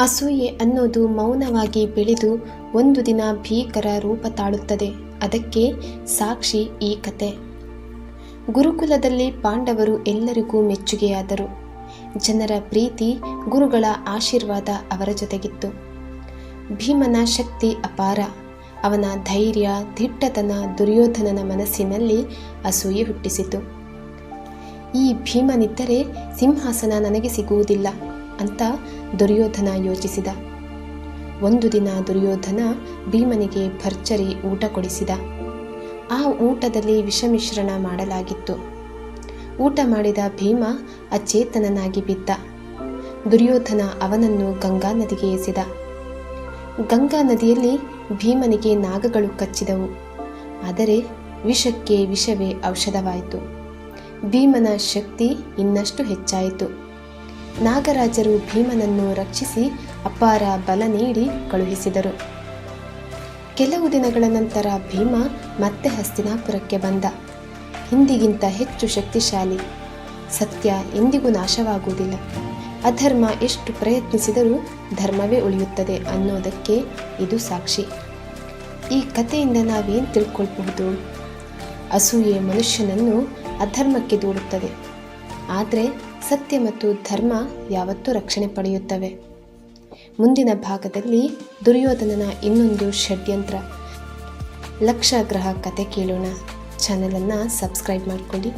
ಅಸೂಯೆ ಅನ್ನೋದು ಮೌನವಾಗಿ ಬೆಳೆದು ಒಂದು ದಿನ ಭೀಕರ ರೂಪ ತಾಳುತ್ತದೆ. ಅದಕ್ಕೆ ಸಾಕ್ಷಿ ಈ ಕತೆ. ಗುರುಕುಲದಲ್ಲಿ ಪಾಂಡವರು ಎಲ್ಲರಿಗೂ ಮೆಚ್ಚುಗೆಯಾದರು. ಜನರ ಪ್ರೀತಿ, ಗುರುಗಳ ಆಶೀರ್ವಾದ ಅವರ ಜೊತೆಗಿತ್ತು. ಭೀಮನ ಶಕ್ತಿ ಅಪಾರ. ಅವನ ಧೈರ್ಯ, ದಿಟ್ಟತನ, ದುರ್ಯೋಧನನ ಮನಸ್ಸಿನಲ್ಲಿ ಅಸೂಯೆ ಹುಟ್ಟಿಸಿತು. ಈ ಭೀಮನಿದ್ದರೆ ಸಿಂಹಾಸನ ನನಗೆ ಸಿಗುವುದಿಲ್ಲ. ಅಂತ ದುರ್ಯೋಧನ ಯೋಚಿಸಿದ. ಒಂದು ದಿನ ದುರ್ಯೋಧನ ಭೀಮನಿಗೆ ಭರ್ಜರಿ ಊಟ ಕೊಡಿಸಿದ. ಆ ಊಟದಲ್ಲಿ ವಿಷಮಿಶ್ರಣ ಮಾಡಲಾಗಿತ್ತು. ಊಟ ಮಾಡಿದ ಭೀಮ ಅಚೇತನನಾಗಿ ಬಿದ್ದ. ದುರ್ಯೋಧನ ಅವನನ್ನು ಗಂಗಾ ನದಿಗೆ ಎಸೆದ. ಗಂಗಾ ನದಿಯಲ್ಲಿ ಭೀಮನಿಗೆ ನಾಗಗಳು ಕಚ್ಚಿದವು. ಆದರೆ ವಿಷಕ್ಕೆ ವಿಷವೇ ಔಷಧವಾಯಿತು. ಭೀಮನ ಶಕ್ತಿ ಇನ್ನಷ್ಟು ಹೆಚ್ಚಾಯಿತು. ನಾಗರಾಜರು ಭೀಮನನ್ನು ರಕ್ಷಿಸಿ ಅಪಾರ ಬಲ ನೀಡಿ ಕಳುಹಿಸಿದರು. ಕೆಲವು ದಿನಗಳ ನಂತರ ಭೀಮ ಮತ್ತೆ ಹಸ್ತಿನಾಪುರಕ್ಕೆ ಬಂದ. ಹಿಂದಿಗಿಂತ ಹೆಚ್ಚು ಶಕ್ತಿಶಾಲಿ. ಸತ್ಯ ಎಂದಿಗೂ ನಾಶವಾಗುವುದಿಲ್ಲ. ಅಧರ್ಮ ಎಷ್ಟು ಪ್ರಯತ್ನಿಸಿದರೂ ಧರ್ಮವೇ ಉಳಿಯುತ್ತದೆ ಅನ್ನೋದಕ್ಕೆ ಇದು ಸಾಕ್ಷಿ. ಈ ಕಥೆಯಿಂದ ನಾವೇನು ತಿಳ್ಕೊಳ್ಬಹುದು? ಅಸೂಯೆ ಮನುಷ್ಯನನ್ನು ಅಧರ್ಮಕ್ಕೆ ದೂಡುತ್ತದೆ. ಆದರೆ ಸತ್ಯ ಮತ್ತು ಧರ್ಮ ಯಾವತ್ತೂ ರಕ್ಷಣೆ ಪಡೆಯುತ್ತವೆ. ಮುಂದಿನ ಭಾಗದಲ್ಲಿ ದುರ್ಯೋಧನನ ಇನ್ನೊಂದು ಷಡ್ಯಂತ್ರ. ಲಕ್ಷ ಗ್ರಹ ಕತೆ ಕೇಳೋಣ. ಚಾನಲನ್ನು ಸಬ್ಸ್ಕ್ರೈಬ್ ಮಾಡಿಕೊಳ್ಳಿ.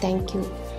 Thank you.